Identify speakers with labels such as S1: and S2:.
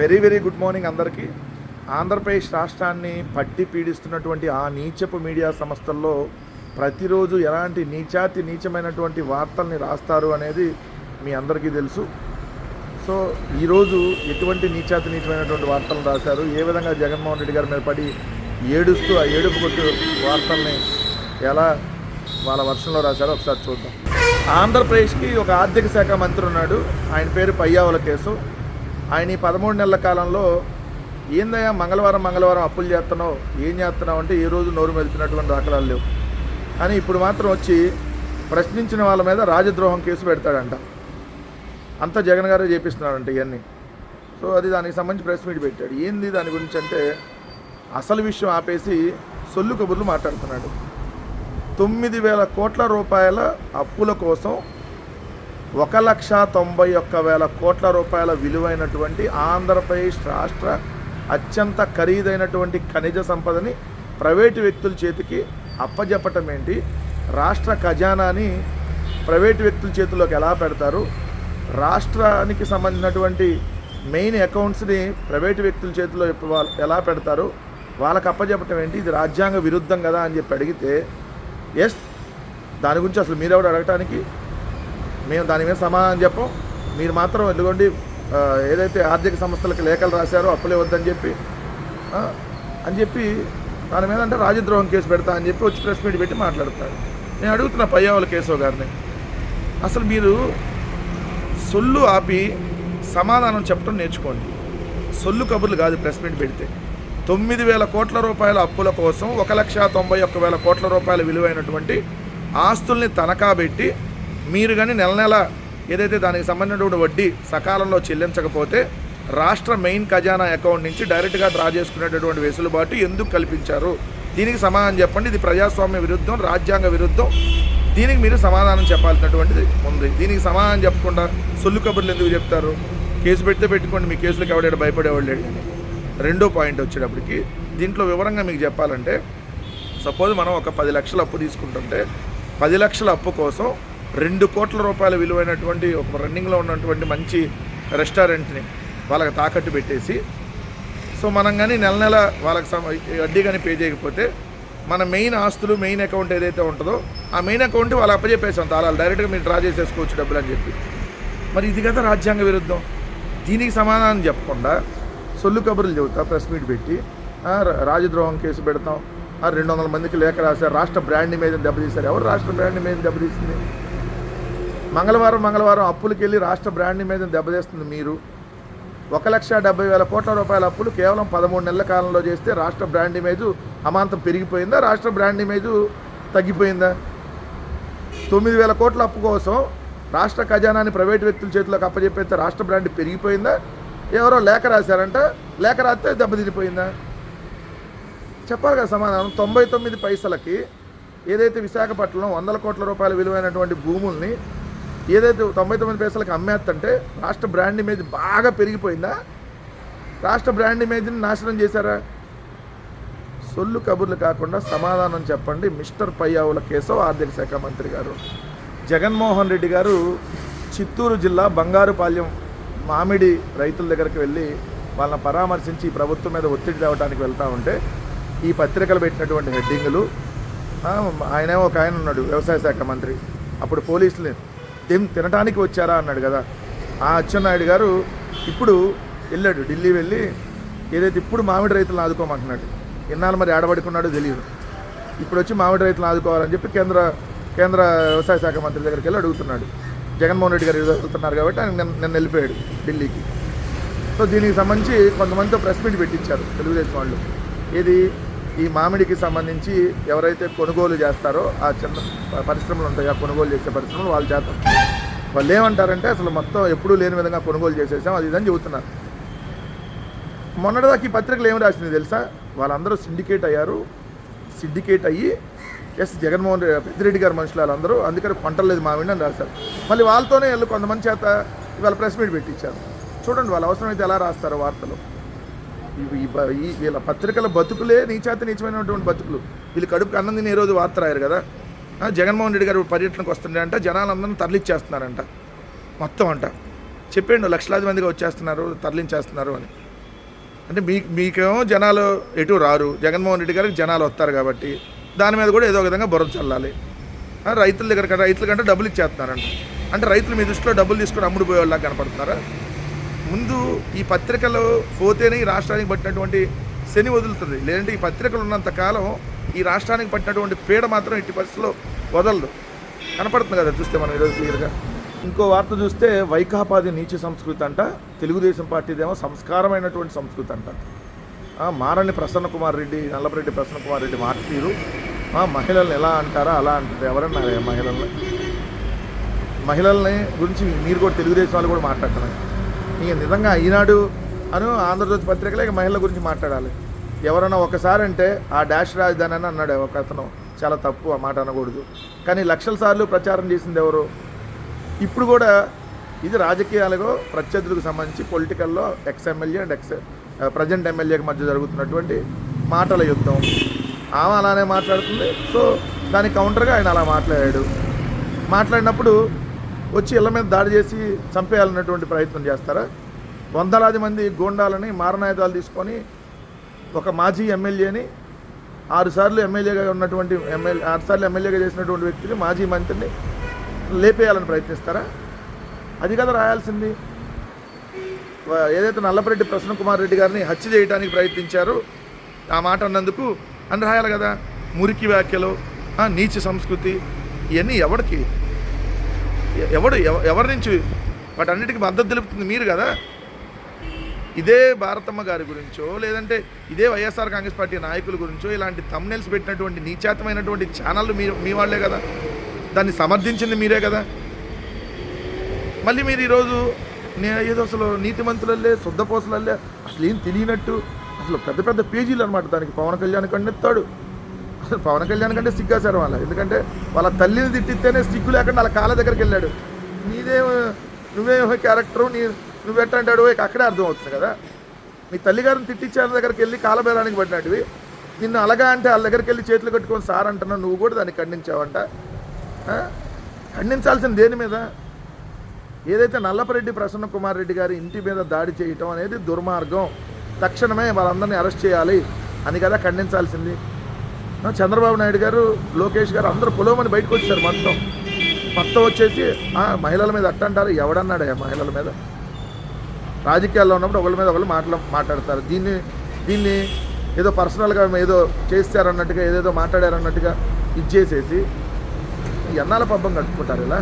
S1: Very very good morning అందరికీ. ఆంధ్రప్రదేశ్ రాష్ట్రాన్ని పట్టి పీడిస్తున్నటువంటి ఆ నీచపు మీడియా సంస్థల్లో ప్రతిరోజు ఎలాంటి నీచాతి నీచమైనటువంటి వార్తల్ని రాస్తారు అనేది మీ అందరికీ తెలుసు. సో ఈరోజు ఎటువంటి నీచాతి నీచమైనటువంటి వార్తలు రాశారు? ఏ విధంగా జగన్మోహన్ రెడ్డి గారి మీద పడి ఏడుస్తూ ఆ ఏడుపు కొట్టు వార్తల్ని ఎలా వాళ్ళ వర్షంలో రాశారో ఒకసారి చూద్దాం. ఆంధ్రప్రదేశ్కి ఒక ఆర్థిక శాఖ మంత్రి ఉన్నాడు. ఆయన పేరు పయ్యావుల కేసు ఆయన ఈ పదమూడు నెలల కాలంలో ఏందయ్యా మంగళవారం మంగళవారం అప్పులు చేస్తున్నావు? ఏం చేస్తున్నావు అంటే ఏ రోజు నోరు మెదిపినటువంటి దాఖలాలు లేవు. కానీ ఇప్పుడు మాత్రం వచ్చి ప్రశ్నించిన వాళ్ళ మీద రాజద్రోహం కేసు పెడతాడంట. అంతా జగన్ గారే చేపిస్తున్నాడంట ఇవన్నీ సో అది దానికి సంబంధించి ప్రెస్ మీట్ పెట్టాడు. ఏంది దాని గురించి అంటే అసలు విషయం ఆపేసి సొల్లు కబుర్లు మాట్లాడుతున్నాడు. తొమ్మిది వేల కోట్ల రూపాయల అప్పుల కోసం ఒక లక్ష తొంభై ఒక్క వేల కోట్ల రూపాయల విలువైనటువంటి ఆంధ్రప్రదేశ్ రాష్ట్ర అత్యంత ఖరీదైనటువంటి ఖనిజ సంపదని ప్రైవేటు వ్యక్తుల చేతికి అప్పజెప్పటం ఏంటి? రాష్ట్ర ఖజానాని ప్రైవేటు వ్యక్తుల చేతిలోకి ఎలా పెడతారు? రాష్ట్రానికి సంబంధించినటువంటి మెయిన్ అకౌంట్స్ని ప్రైవేటు వ్యక్తుల చేతిలో ఎలా పెడతారు? వాళ్ళకి అప్పజెప్పటం ఏంటి? ఇది రాజ్యాంగ విరుద్ధం కదా అని చెప్పి అడిగితే ఎస్ దాని గురించి అసలు మీరెవడు అడగటానికి? మేము దాని మీద సమాధానం చెప్పం. మీరు మాత్రం ఎందుకండి ఏదైతే ఆర్థిక సంస్థలకు లేఖలు రాశారో అప్పులే వద్దని చెప్పి అని చెప్పి దాని మీద అంటే రాజద్రోహం కేసు పెడతా అని చెప్పి వచ్చి ప్రెస్ మీట్ పెట్టి మాట్లాడతాడు నేను అడుగుతున్నా పయ్యావుల కేశవ్ గారిని అసలు మీరు సొల్లు ఆపి సమాధానం చెప్పడం నేర్చుకోండి. సొల్లు కబుర్లు కాదు ప్రెస్ మీట్ పెడితే. తొమ్మిది వేల కోట్ల రూపాయల అప్పుల కోసం ఒక లక్ష తొంభై ఒక్క వేల కోట్ల రూపాయల విలువైనటువంటి ఆస్తుల్ని తనఖా పెట్టి మీరు కానీ నెల నెల ఏదైతే దానికి సంబంధించినటువంటి వడ్డీ సకాలంలో చెల్లించకపోతే రాష్ట్ర మెయిన్ ఖజానా అకౌంట్ నుంచి డైరెక్ట్గా డ్రా చేసుకునేటటువంటి వెసులుబాటు ఎందుకు కల్పించారు? దీనికి సమాధానం చెప్పండి. ఇది ప్రజాస్వామ్య విరుద్ధం రాజ్యాంగ విరుద్ధం. దీనికి మీరు సమాధానం చెప్పాల్సినటువంటిది ఉంది. దీనికి సమాధానం చెప్పకుండా సొల్లు కబుర్లు ఎందుకు చెప్తారు? కేసు పెడితే పెట్టుకోండి. మీ కేసులకు ఎవడాడు భయపడేవాళ్ళు లేడు కానీ రెండో పాయింట్ వచ్చేటప్పటికి దీంట్లో వివరంగా మీకు చెప్పాలంటే సపోజ్ మనం ఒక పది లక్షల అప్పు తీసుకుంటుంటే పది లక్షల అప్పు కోసం రెండు కోట్ల రూపాయల విలువైనటువంటి ఒక రన్నింగ్లో ఉన్నటువంటి మంచి రెస్టారెంట్ని వాళ్ళకి తాకట్టు పెట్టేసి సో మనం కానీ నెల నెల వాళ్ళకి సమ వడ్డీ కానీ పే చేయకపోతే మన మెయిన్ ఆస్తులు మెయిన్ అకౌంట్ ఏదైతే ఉంటుందో ఆ మెయిన్ అకౌంట్ వాళ్ళు అప్పచెప్పేసాం తాళాలు. డైరెక్ట్గా మీరు డ్రా చేసేసుకోవచ్చు డబ్బులు అని చెప్పి. మరి ఇది కదా రాజ్యాంగ విరుద్ధం. దీనికి సమాధానం చెప్పకుండా సొల్లు కబుర్లు చెబుతా ప్రెస్ మీట్ పెట్టి రా- రాజద్రోహం కేసు పెడతాం ఆ, రెండు వందల మందికి లేఖ రాశారు రాష్ట్ర బ్రాండ్ మీద దెబ్బతీశారు. ఎవరు రాష్ట్ర బ్రాండ్ మీద దెబ్బతీసింది? మంగళవారం మంగళవారం అప్పులకి వెళ్ళి రాష్ట్ర బ్రాండ్ మీద దెబ్బతీస్తుంది మీరు. ఒక లక్ష డెబ్బై వేల కోట్ల రూపాయల అప్పులు కేవలం పదమూడు నెలల కాలంలో చేస్తే రాష్ట్ర బ్రాండ్ ఇమేజ్ అమాంతం పెరిగిపోయిందా? రాష్ట్ర బ్రాండ్ ఇమేజ్ తగ్గిపోయిందా? తొమ్మిది వేల కోట్ల అప్పు కోసం రాష్ట్ర ఖజానాన్ని ప్రైవేట్ వ్యక్తుల చేతిలోకి అప్పచెప్పేస్తే రాష్ట్ర బ్రాండ్ పెరిగిపోయిందా? ఎవరో లేఖ రాశారంట. లేఖ రాస్తే దెబ్బతిరిపోయిందా చెప్పాలి కదా సమాధానం. తొంభై తొమ్మిది పైసలకి ఏదైతే విశాఖపట్నం వందల కోట్ల రూపాయల విలువైనటువంటి భూముల్ని ఏదైతే తొంభై తొమ్మిది పైసలకు అమ్మేస్తంటే రాష్ట్ర బ్రాండ్ ఇమేజ్ బాగా పెరిగిపోయిందా? రాష్ట్ర బ్రాండ్ ఇమేజ్ని నాశనం చేశారా? సొల్లు కబుర్లు కాకుండా సమాధానం చెప్పండి మిస్టర్ పయ్యావుల కేశవ్ ఆర్థిక శాఖ మంత్రి గారు. జగన్మోహన్ రెడ్డి గారు చిత్తూరు జిల్లా బంగారుపాలెం మామిడి రైతుల దగ్గరికి వెళ్ళి వాళ్ళని పరామర్శించి ఈ ప్రభుత్వం మీద ఒత్తిడి తేవడానికి వెళ్తా ఉంటే ఈ పత్రికలు పెట్టినటువంటి హెడ్డింగులు ఆ, ఆయనే ఒక ఆయన ఉన్నాడు వ్యవసాయ శాఖ మంత్రి. అప్పుడు పోలీసులు ఏం తినటానికి వచ్చారా అన్నాడు కదా. ఆ అచ్చెన్నాయుడు గారు ఇప్పుడు వెళ్ళాడు ఢిల్లీ వెళ్ళి ఏదైతే ఇప్పుడు మామిడి రైతులను ఆదుకోమంటున్నాడు. ఇన్నాళ్ళు మరి ఆడబడుకున్నాడో తెలియదు. ఇప్పుడు వచ్చి మామిడి రైతులను ఆదుకోవాలని చెప్పి కేంద్ర కేంద్ర వ్యవసాయ శాఖ మంత్రి దగ్గరికి వెళ్ళి అడుగుతున్నాడు. జగన్మోహన్ రెడ్డి గారు వెళ్తున్నారు కాబట్టి ఆయన నిన్న వెళ్ళిపోయాడు ఢిల్లీకి. సో దీనికి సంబంధించి కొంతమందితో ప్రెస్ మీట్ పెట్టించారు తెలుగుదేశం వాళ్ళు. ఏది? ఈ మామిడికి సంబంధించి ఎవరైతే కొనుగోలు చేస్తారో ఆ చిన్న పరిశ్రమలు ఉంటాయి ఆ కొనుగోలు చేసే పరిశ్రమలు వాళ్ళు చేస్తారు. వాళ్ళు ఏమంటారంటే అసలు మొత్తం ఎప్పుడూ లేని విధంగా కొనుగోలు చేసేసాం అది ఇదని చెబుతున్నారు. మొన్నటిదాకా ఈ పత్రికలు ఏమి రాసింది తెలుసా? వాళ్ళందరూ సిండికేట్ అయ్యారు. సిండికేట్ అయ్యి ఎస్ జగన్మోహన్ రెడ్డి పెద్దిరెడ్డి గారి మనుషులు వాళ్ళందరూ అందుకని పంటలేదు మామిడి అని రాశారు. మళ్ళీ వాళ్ళతోనే వెళ్ళి కొంతమంది చేత ఇవాళ ప్రెస్ మీట్ పెట్టించారు చూడండి వాళ్ళ అవసరమైతే ఎలా రాస్తారు వార్తలు. ఈ వీళ్ళ పత్రికల బతుకులే నీచాతి నీచమైనటువంటి బతుకులు. వీళ్ళు కడుపుకి అన్నం తిని రోజు వార్త రాయరు కదా? జగన్మోహన్ రెడ్డి గారు పర్యటనకు వస్తుండే అంట జనాలందరినీ తరలిచ్చేస్తున్నారంట. మొత్తం అంట. చెప్పండి లక్షలాది మందిగా వచ్చేస్తున్నారు తరలించేస్తున్నారు అని. అంటే మీ మీకేమో జనాలు ఎటు రారు. జగన్మోహన్ రెడ్డి గారికి జనాలు వస్తారు కాబట్టి దాని మీద కూడా ఏదో ఒక విధంగా బుర్ర చల్లాలి. రైతుల దగ్గర రైతుల కంటే డబ్బులు ఇచ్చేస్తున్నారంట. అంటే రైతులు మీ దృష్టిలో డబ్బులు తీసుకొని అమ్ముడు పోయేలాగా కనపడుతున్నారా? ముందు ఈ పత్రికలు పోతేనే ఈ రాష్ట్రానికి పట్టినటువంటి శని వదులుతుంది. లేదంటే ఈ పత్రికలు ఉన్నంత కాలం ఈ రాష్ట్రానికి పట్టినటువంటి పీడ మాత్రం ఇట్టి పరిస్థితిలో వదలదు. కనపడుతుంది కదా చూస్తే మనం ఈరోజు క్లియర్గా. ఇంకో వార్త చూస్తే వైకాపాది నీచ సంస్కృతి అంట తెలుగుదేశం పార్టీదేమో సంస్కారమైనటువంటి సంస్కృతి అంట. ఆ, మారని ప్రసన్న కుమార్ రెడ్డి నల్లపరెడ్డి ప్రసన్న కుమార్ రెడ్డి మాట తీరు. ఆ, మహిళల్ని ఎలా అంటారా అలా అంటారు ఎవరన్నారు మహిళల్ని? మహిళల్ని గురించి మీరు కూడా తెలుగుదేశం వాళ్ళు కూడా మాట్లాడుతున్నారు. ఇక నిజంగా ఈనాడు అను ఆంధ్రజ్యోతి పత్రికలే ఇక మహిళల గురించి మాట్లాడాలి. ఎవరన్నా ఒకసారి అంటే ఆ డాష్ రాజధాని అని అన్నాడు ఒక అతను. చాలా తప్పు ఆ మాట అనకూడదు. కానీ లక్షల సార్లు ప్రచారం చేసింది ఎవరు? ఇప్పుడు కూడా ఇది రాజకీయాలకు ప్రత్యర్థులకు సంబంధించి పొలిటికల్లో ex MLA and ex present ఎమ్మెల్యేకి మధ్య జరుగుతున్నటువంటి మాటల యుద్ధం. ఆమె అలానే మాట్లాడుతుంది. సో దానికి కౌంటర్గా ఆయన అలా మాట్లాడాడు. మాట్లాడినప్పుడు వచ్చి ఇళ్ళ మీద దాడి చేసి చంపేయాలన్నటువంటి ప్రయత్నం చేస్తారా? వందలాది మంది గూండాలని మారణాయుధాలు తీసుకొని ఒక మాజీ ఎమ్మెల్యేని ఆరుసార్లు ఎమ్మెల్యేగా ఉన్నటువంటి ఎమ్మెల్యే ఆరుసార్లు ఎమ్మెల్యేగా చేసినటువంటి వ్యక్తిని మాజీ మంత్రిని లేపేయాలని ప్రయత్నిస్తారా? అది కదా రాయాల్సింది. ఏదైతే నల్లపరెడ్డి ప్రసన్న కుమార్ రెడ్డి గారిని హత్య చేయడానికి ప్రయత్నించారో ఆ మాట అన్నందుకు అని రాయాలి కదా. మురికి వ్యాఖ్యలు ఆ, నీచ సంస్కృతి ఇవన్నీ ఎవరికి ఎవడు ఎవరి నుంచి వాటన్నిటికీ మద్దతు తెలుపుతుంది మీరు కదా? ఇదే భారతమ్మ గారి గురించో లేదంటే ఇదే వైఎస్ఆర్ కాంగ్రెస్ పార్టీ నాయకుల గురించో ఇలాంటి తమ్నెల్స్ పెట్టినటువంటి నీచాతమైనటువంటి ఛానళ్ళు మీ మీ వాళ్ళే కదా? దాన్ని సమర్థించింది మీరే కదా? మళ్ళీ మీరు ఈరోజు నేను ఏదో అసలు నీతిమంతులల్లే శుద్ధపోసలల్లే అసలు ఏం తెలియనట్టు అసలు పెద్ద పెద్ద పేజీలు అనమాట దానికి పవన్ కళ్యాణ్ కండెత్తాడు అసలు పవన్ కళ్యాణ్ కంటే సిగ్గాసారు వాళ్ళ. ఎందుకంటే వాళ్ళ తల్లిని తిట్టిస్తేనే సిగ్గు లేకుండా వాళ్ళ కాళ్ళ దగ్గరికి వెళ్ళాడు. నీదే నువ్వేమో క్యారెక్టరు నీ నువ్వెట్టంటాడు ఇక అక్కడే అర్థం అవుతుంది కదా. మీ తల్లిగారిని తిట్టించారి దగ్గరికి వెళ్ళి కాలబేరానికి పడినట్టువి. నిన్ను అలాగా అంటే వాళ్ళ దగ్గరికి వెళ్ళి చేతులు కట్టుకొని సార్ అంటున్నావు నువ్వు కూడా దాన్ని ఖండించావంట. ఖండించాల్సిన దేని మీద? ఏదైతే నల్లపరెడ్డి ప్రసన్న కుమార్ రెడ్డి గారి ఇంటి మీద దాడి చేయటం అనేది దుర్మార్గం. తక్షణమే వాళ్ళందరినీ అరెస్ట్ చేయాలి అని కదా ఖండించాల్సింది. చంద్రబాబు నాయుడు గారు లోకేష్ గారు అందరూ పొలవమని బయటకు వచ్చారు మొత్తం. మొత్తం వచ్చేసి మహిళల మీద అట్టంటారు. ఎవడన్నాడు ఆ మహిళల మీద? రాజకీయాల్లో ఉన్నప్పుడు ఒకళ్ళ మీద ఒకళ్ళు మాట్లా మాట్లాడతారు. దీన్ని దీన్ని ఏదో పర్సనల్గా ఏదో చేస్తారన్నట్టుగా ఏదేదో మాట్లాడారన్నట్టుగా ఇచ్చేసేసి ఎన్నాళ్ళ పబ్బం కట్టుకుంటారు ఇలా?